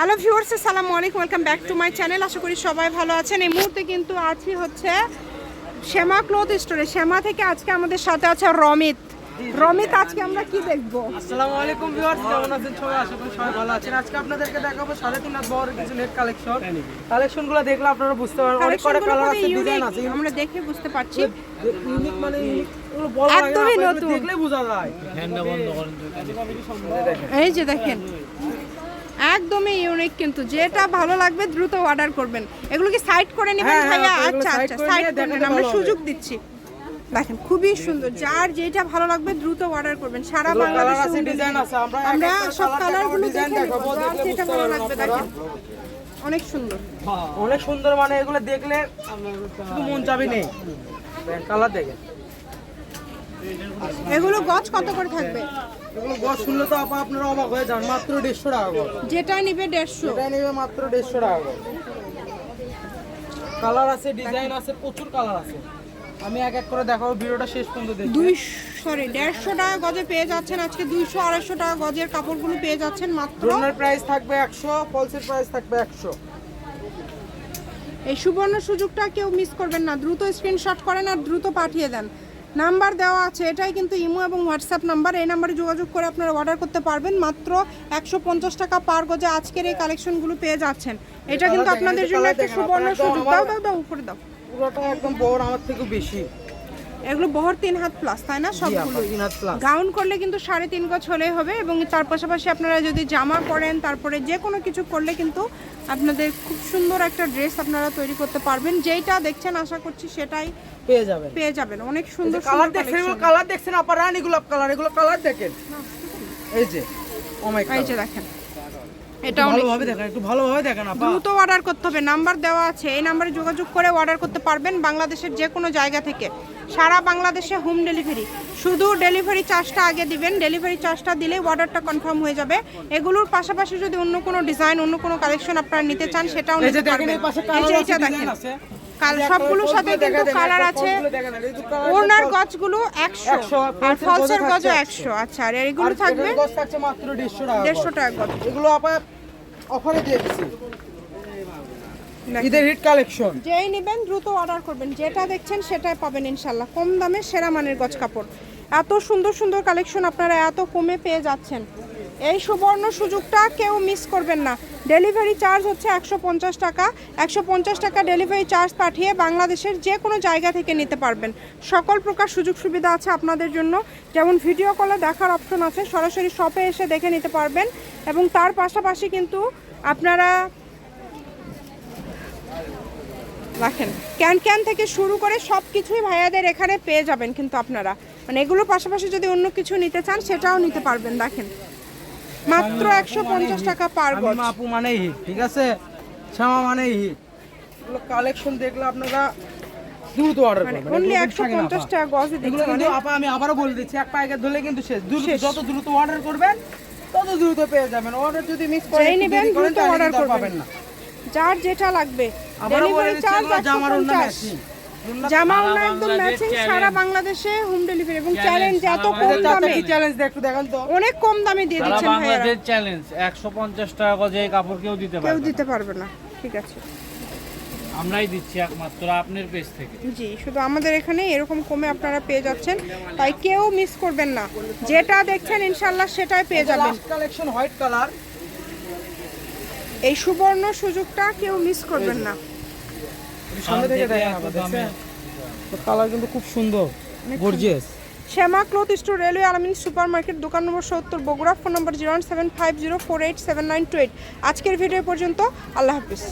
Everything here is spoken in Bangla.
হ্যালো ভিউয়ার্স আসসালামু আলাইকুম welcome back to my channel আশা করি সবাই ভালো আছেন। এই মুহূর্তে কিন্তু আছি হচ্ছে শ্যামা ক্লথ স্টোরে শ্যামা থেকে আজকে আমাদের সাথে আছে রমিত। রমিত আজকে আমরা কি দেখব? আসসালামু আলাইকুম ভিউয়ার্স কেমন আছেন সবাই? আশা করি সবাই ভালো আছেন। আজকে আপনাদেরকে দেখাবো সাড়ে তিন হাত বড় কিছু নেট কালেকশন কালেকশনগুলো দেখলে আপনারা বুঝতে পারবেন অনেক কটা কালেকশনগুলো কালার আছে ডিজাইন আছে। আমরা দেখে বুঝতে পারছি। ইউনিক মানে ইউনিক এগুলো বলা লাগে না, একদমই নতুন। দেখলে বোঝা যায়। এই যে দেখেন। একদমই ইউনিক কিন্তু। যেটা ভালো লাগবে দ্রুত অর্ডার করবেন। এগুলো কি সাইড করে নেবেন হ্যাঁ, হ্যাঁ, ভাইয়া? আচ্ছা আচ্ছা সাইড করে নেন আমরা সুযোগ দিচ্ছি। দেখেন খুবই সুন্দর। যার যেটা ভালো লাগবে দ্রুত অর্ডার করবেন। সারা বাংলাদেশে ডিজাইন আছে আমরা সব কালারগুলো দেখাবো, যেটা ভালো লাগবে। দেখেন। অনেক সুন্দর। অনেক সুন্দর মানে এগুলো দেখলে শুধু মন যাবে। নেই কালার দেখেন। এগুলো গজ কত করে থাকবে? এগুলো গছ শুনলে তো আপা আপনারা অবাক হয়ে যান মাত্র দেড়শো টাকা গছ। যেটা নিবে দেড়শো। এটা নিবে মাত্র দেড়শো টাকা করে কালার আছে ডিজাইন আছে প্রচুর কালার আছে। আমি এক এক করে দেখাবো ভিডিওটা শেষ পর্যন্ত দেখি দুই সরি দেড়শো টাকা গজে পেয়ে যাচ্ছেন আজকে দুইশো আড়াইশো টাকা গজের কাপড়গুলো পেয়ে যাচ্ছেন মাত্র। ড্রোনের প্রাইস থাকবে একশো ফলসের প্রাইস থাকবে একশো। এই সুবর্ণ সুযোগটা কেউ মিস করবেন না দ্রুত স্ক্রিনশট করেন আর দ্রুত পাঠিয়ে দেন। নাম্বার দেওয়া আছে এটাই কিন্তু ইমো এবং হোয়াটসঅ্যাপ নাম্বার। এই নাম্বারে যোগাযোগ করে আপনারা অর্ডার করতে পারবেন। মাত্র একশো পঞ্চাশ টাকা পার গজে আজকের এই কালেকশনগুলো পেয়ে যাচ্ছেন। এটা কিন্তু আপনাদের জন্য একটা সুবর্ণ সুযোগ। দাও দাও দাও উপরে দাও। পুরোটা একদম বড় আমার থেকে বেশি। এগুলো বহর তিন হাত প্লাস তাই না? plus। গাউন করলে কিন্তু সাড়ে তিন গজ হলেই হবে এবং তার পাশাপাশি আপনারা যদি জামা করেন তারপরে যে কোনো কিছু করলে কিন্তু আপনাদের খুব সুন্দর একটা ড্রেস আপনারা তৈরি করতে পারবেন। যেইটা দেখছেন আশা করছি সেটাই পেয়ে যাবেন। পেয়ে যাবেন। অনেক সুন্দর কালার দেখছেন। কালার দেখছেন আপা রানী গোলাপ কালার এগুলো কালার দেখেন। এই যে ও মাই এই যে দেখেন। এটা ভালোভাবে দেখেন একটু ভালোভাবে দেখেন আপা। দ্রুত অর্ডার করতে হবে নাম্বার দেওয়া আছে এই নাম্বারে যোগাযোগ করে অর্ডার করতে পারবেন বাংলাদেশের যে কোনো জায়গা থেকে। সারা বাংলাদেশে হোম ডেলিভারি শুধু ডেলিভারি চার্জটা আগে দিবেন ডেলিভারি চার্জটা দিলে অর্ডারটা কনফার্ম হয়ে যাবে। এগুলোর পাশাপাশি যদি অন্য কোনো ডিজাইন অন্য কোনো কালেকশন আপনারা নিতে চান সেটাও এই নিতে পারবেন। এই পাশে এই কালার যে এটা দেখেন। আছে। কাল সবগুলোর সাথে কিন্তু কালার আছে ওনার গজগুলো একশো। 100, আর ফলসের গজও একশো। আচ্ছা আর এগুলো থাকবে? মাত্র দেড়শো টাকা গজ। এগুলো অফারে দিয়ে দিচ্ছি ঈদের হিট কালেকশন। যেই নেবেন দ্রুত অর্ডার করবেন। যেটা দেখছেন সেটাই পাবেন ইনশাল্লাহ। কম দামে সেরা মানের গজ কাপড়। এত সুন্দর সুন্দর কালেকশন আপনারা এত কমে পেয়ে যাচ্ছেন। এই সুবর্ণ সুযোগটা কেউ মিস করবেন না। ডেলিভারি চার্জ হচ্ছে একশো পঞ্চাশ টাকা। একশো পঞ্চাশ টাকা ডেলিভারি চার্জ পাঠিয়ে বাংলাদেশের যে কোনো জায়গা থেকে নিতে পারবেন। সকল প্রকার সুযোগ সুবিধা আছে আপনাদের জন্য। যেমন ভিডিও কলে দেখার অপশন আছে। সরাসরি শপে এসে দেখে নিতে পারবেন। এবং তার পাশাপাশি কিন্তু আপনারা রাখেন। ক্যান ক্যান থেকে শুরু করে সব কিছুই ভাইয়াদের এখানে পেয়ে যাবেন কিন্তু আপনারা। মানে এগুলো পাশাপাশি যদি অন্য কিছু নিতে চান, সেটাও নিতে পারবেন, দেখেন। মাত্র একশো পঞ্চাশ টাকা পার গজ আমি আপু মানেই হিট ঠিক আছে? শ্যামা মানেই হিট। কালেকশন দেখলে আপনারা দ্রুত অর্ডার মানে করবেন অনলি এগুলো একশো থাকে না, পঞ্চাশ আপা। টাকা গজ এগুলো কিন্তু মানে আপা আমি আবারও বলে দিচ্ছি এক পাইকার ধরলে কিন্তু শেষ। দ্রুত যত দ্রুত অর্ডার করবেন তত দ্রুত পেয়ে যাবেন। অর্ডার যদি মিস করেন নেবেন দ্রুত অর্ডার করবেন। না। যার যেটা লাগবে ডেলিভারি চার্জ জামার অন্য পঞ্চাশ। ওনা একদম ম্যাচিং সারা বাংলাদেশে হোম ডেলিভারি এবং চ্যালেঞ্জ এত কম দামে। কি চ্যালেঞ্জ একটু দেখেন তো। অনেক কম দামে দিয়ে দিচ্ছেন বাংলাদেশ চ্যালেঞ্জ একশো পঞ্চাশ টাকা গজে কাপড় কেউ দিতে পারবে না। দিতে পারবে না। ঠিক আছে। আমরাই দিচ্ছি একমাত্র আপনার পেজ থেকে। জি শুধু আমাদের এখানে এরকম কমে আপনারা পেয়ে যাচ্ছেন। তাই কেউ মিস করবেন না। যেটা দেখছেন ইনশাল্লাহ সেটাই পেয়ে যাবেন। লাস্ট কালেকশন হোয়াইট কালার এই সুবর্ণ সুযোগটা কেউ মিস করবেন না। সামনে থেকে দেখেন এত দেখছেন? কালার কিন্তু খুব সুন্দর gorgeous Shyama cloth store railway Alamin super market দোকান নম্বর সত্তর Bogura phone number zero seven five zero four eight seven nine two eight. আজকের ভিডিও পর্যন্ত আল্লাহ হাফিজ।